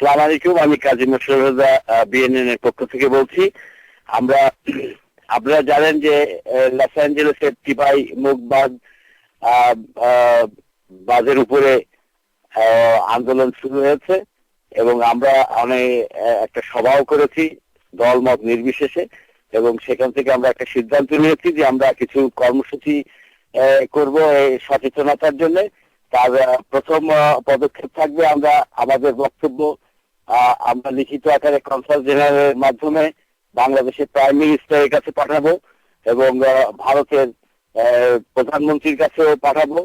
আসসালামু আলাইকুম, আমি কাজী মোশাররফা বিএনএন এর পক্ষ থেকে বলছি। আমরা, আপনারা জানেন যে লস অ্যাঞ্জেলেসের টিপাই মুখবাদ বাজের উপরে আন্দোলন শুরু হয়েছে এবং আমরা অনেক একটা সভাও করেছি দলমত নির্বিশেষে এবং সেখান থেকে আমরা একটা সিদ্ধান্ত নিয়েছি যে আমরা কিছু কর্মসূচি করব এই সচেতনতার জন্য। তার প্রথম পদক্ষেপ থাকবে আমরা আমাদের বক্তব্য আমরা লিখিত আকারে কনসাল জেনারেলের মাধ্যমে বাংলাদেশের প্রাইম মিনিস্টারের কাছে পাঠাবো এবং ভারতের প্রধানমন্ত্রীর কাছেও পাঠাবো।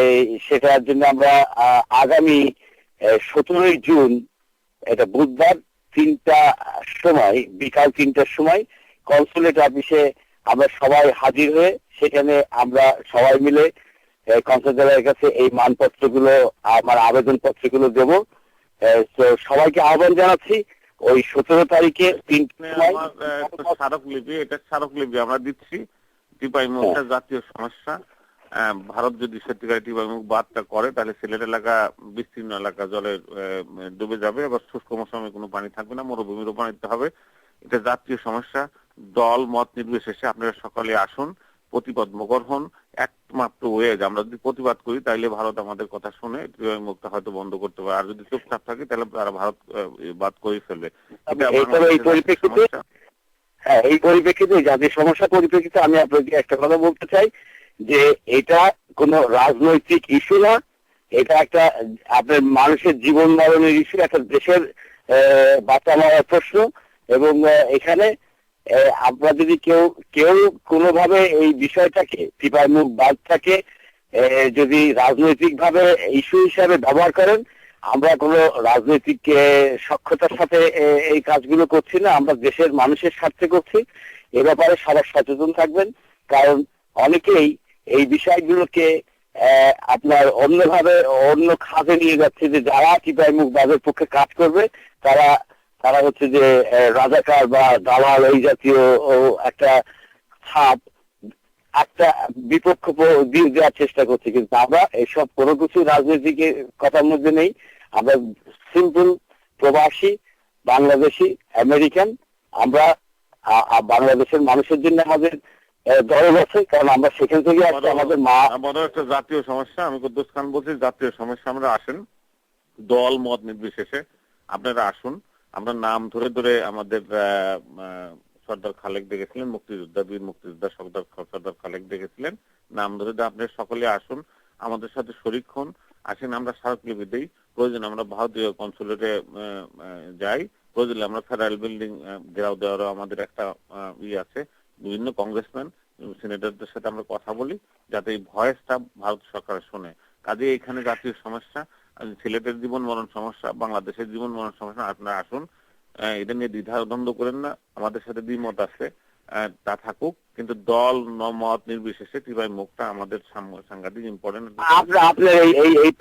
এই, সেটার জন্য আমরা আগামী সতেরোই জুন, এটা বুধবার তিনটা সময়, বিকাল তিনটার সময় কনসুলেট অফিসে আমরা সবাই হাজির হয়ে সেখানে আমরা সবাই মিলে কনসুলেটের কাছে এই মানপত্রগুলো, আমার আবেদন পত্রগুলো দেব। সবাইকে আহ্বান জানাচ্ছি ওই সতেরো তারিখে স্মারকলিপি এটা স্মারকলিপি আমরা দিচ্ছি টিপাই মুখ জাতীয় সমস্যা। ভারত যদি সত্যিকার টিপাই মুখ বাদটা করে তাহলে সিলেট এলাকা বিস্তীর্ণ এলাকা জলে ডুবে যাবে এবার শুষ্ক মৌসুমে কোনো পানি থাকবে না মরুভূমির রূপান্তরিত হবে। এটা জাতীয় সমস্যা দল মত নির্বিশেষে আপনারা সকালে আসুন প্রতিবাদ মগর হন একমাত্র ওয়েজ আমরা যদি প্রতিবাদ করি তাইলে ভারত আমাদের কথা শুনে মুখটা হয়তো বন্ধ করতে পারে। আর যদি চুপচাপ থাকে তাহলে তারা ভারত বাদ করে ফেলবে। এই পরিপ্রেক্ষিতে। হ্যাঁ এই পরিপ্রেক্ষিতে জাতীয় সমস্যা পরিপ্রেক্ষিতে আমি আপনাকে একটা কথা বলতে চাই যে এটা কোনো রাজনৈতিক ইস্যু না। এটা একটা আপনার মানুষের জীবন মরণের ইস্যু একটা দেশের আহ, বাঁচা মারার প্রশ্ন। এবং এখানে আপনারা যদি কেউ কেউ কোনোভাবে এই বিষয়টাকে টিপাই মুখ বাদটাকে যদি রাজনৈতিক ভাবে ইস্যু হিসাবে ব্যবহার করেন, আমরা কোনো রাজনৈতিক সক্ষতার সাথে এই কাজগুলো করছি না, আমরা দেশের মানুষের স্বার্থে করছি। এ ব্যাপারে সবাই সচেতন থাকবেন, কারণ অনেকেই এই বিষয়গুলোকে আপনার অন্যভাবে, অন্য খাতে নিয়ে যাচ্ছে যে যারা টিপাই মুখ বাজের পক্ষে কাজ করবে, তারা তারা হচ্ছে যে রাজাকার বা দালাল এই জাতীয় একটা ছাপ একটা বিপক্ষ দিয়ে দেওয়ার চেষ্টা করছে। কিন্তু আমরা এসব কোনো কিছু রাজনীতিকে কথার মধ্যে নেই। আমরা সিম্পল প্রবাসী বাংলাদেশি আমেরিকান। আমরা বাংলাদেশের মানুষের জন্য আমাদের দরদ আছে। কারণ আমরা সেখান থেকে আমাদের মা আমাদের একটা জাতীয় সমস্যা। আমি কুদ্দুস খান বলছি জাতীয় সমস্যা। আমরা আসেন। দল মত নির্বিশেষে আপনারা আসুন। আমরা নাম ধরে ধরে আমাদের সর্দার খালেক দেখেছিলেন, মুক্তিযোদ্ধা, বীর মুক্তিযোদ্ধা, সর্দার সর্দার খালেক দেখেছিলেন। নাম ধরে ধরে আপনারা সকলে আসুন, আমাদের সাথে শরিক হন। আসেন, আমরা স্মারকলিপি দিই। প্রয়োজন আমরা ভারতীয় কনসুলেটে যাই। প্রয়োজনে আমরা ফেডারেল বিল্ডিং ঘেরাও দেওয়ারও আমাদের একটা ই আছে। বিভিন্ন কংগ্রেসম্যান, সিনেটরদের সাথে আমরা কথা বলি, যাতে এই ভয়েসটা ভারত সরকার শোনে। কাজে এখানে জাতীয় সমস্যা সিলেটের জীবন মরণ সমস্যা, বাংলাদেশের জীবন মরণ সমস্যা, আপনারা আসুন এটা নিয়ে দ্বিধা দ্বন্দ্ব করেন না, আমাদের সাথে দ্বিমত আছে তা থাকুক, কিন্তু দল, মত নির্বিশেষে টিভাই মুখটা আমাদের সাংঘাতিক ইম্পর্টেন্ট আপনার এই এই এই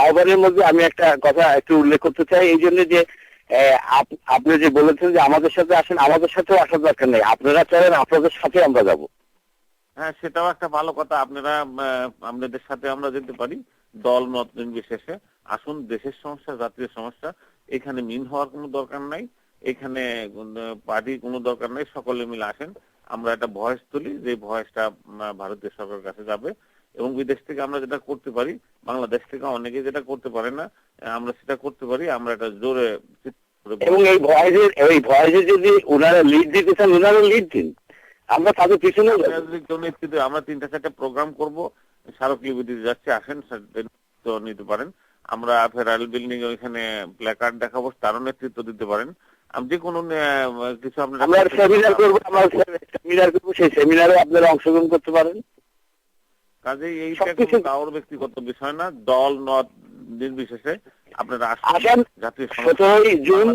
আহ্বানের মধ্যে আমি একটা কথা একটু উল্লেখ করতে চাই, এই জন্য যে আপনি যে বলেছেন যে আমাদের সাথে আসেন, আমাদের সাথেও আসার দরকার নেই, আপনারা চলেন, আপনাদের সাথে আমরা যাব। হ্যাঁ সেটাও একটা ভালো কথা। আপনারা আপনাদের সাথে আমরা যেতে পারি দল, মত নির্বিশেষে। আসুন, দেশের সমস্যা, জাতীয় সমস্যা, এখানে মিন হওয়ার কোনো দরকার নাই। এখানে পার্টি কোনো দরকার নাই, সকলে মিলে আসেন। আমরা একটা ভয়েস তুলি, যে ভয়েসটা ভারতীয় সরকারের কাছে যাবে। এবং বিদেশ থেকে আমরা যেটা করতে পারি, বাংলাদেশ থেকে অনেকে যেটা করতে পারে না, আমরা সেটা করতে পারি, আমরা এটা জোরে এবং এই ভয়েসের, এই ভয়েসে যদি ওনারা লিড দিতে চান ওনারা লিড দিন। আমরা তাদের পিছনে নেতৃত্বে আমরা তিনটা চারটা প্রোগ্রাম করব স্মারকলিপি দিতে যাচ্ছি আসেন নিতে পারেন। আমরা ফেডারেল বিল্ডিং ওইখানে প্ল্যাকার্ড দেখাবো তারও নেতৃত্ব দিতে পারেন। যে কোনো কিছু আপনারা আমরা সেমিনার করব আমরা সেমিনার করব সেই সেমিনারে আপনারা অংশগ্রহণ করতে পারেন। কাজেই এইটা কোনো কারোর ব্যক্তিগত বিষয় না দল নদ নির্বিশেষে আপনারা আসেন, জাতীয় সতেরোই জুন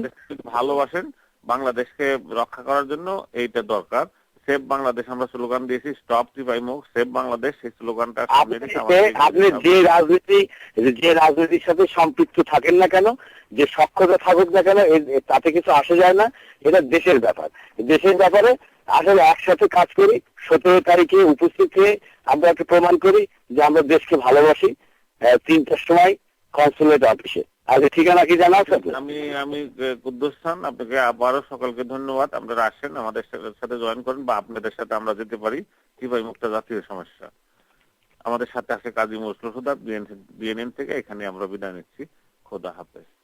ভালোবাসেন বাংলাদেশকে রক্ষা করার জন্য এইটা দরকার। সেভ বাংলাদেশ আমরা স্লোগান দিয়েছি স্টপ মুখ সেভ বাংলাদেশ সেই স্লোগানটা আপনি যে- রাজনীতি যে রাজনীতির সাথে সম্পৃক্ত থাকেন না কেন যে সক্ষতা থাকুক না কেন তাতে কিছু আসে যায় না এটা দেশের ব্যাপার। দেশের ব্যাপারে আসলে একসাথে কাজ করি সতেরো তারিখে উপস্থিত হয়ে আমরা একটা প্রমাণ করি যে আমরা দেশকে ভালোবাসি তিনটার সময় কনসুলেট অফিসে আচ্ছা ঠিকানা কি জানা আছে আমি আমি কুদ্দুস্থান আপনাকে আবারও সকলকে ধন্যবাদ। আপনারা আসেন, আমাদের সাথে- জয়েন করেন বা আপনাদের সাথে আমরা যেতে পারি। চিপাই মুক্ত জাতীয় সমস্যা? আমাদের সাথে আছে কাজী মজলুর হুদা বিএনএন থেকে। এখানে আমরা বিদায় নিচ্ছি। খোদা হাফেজ।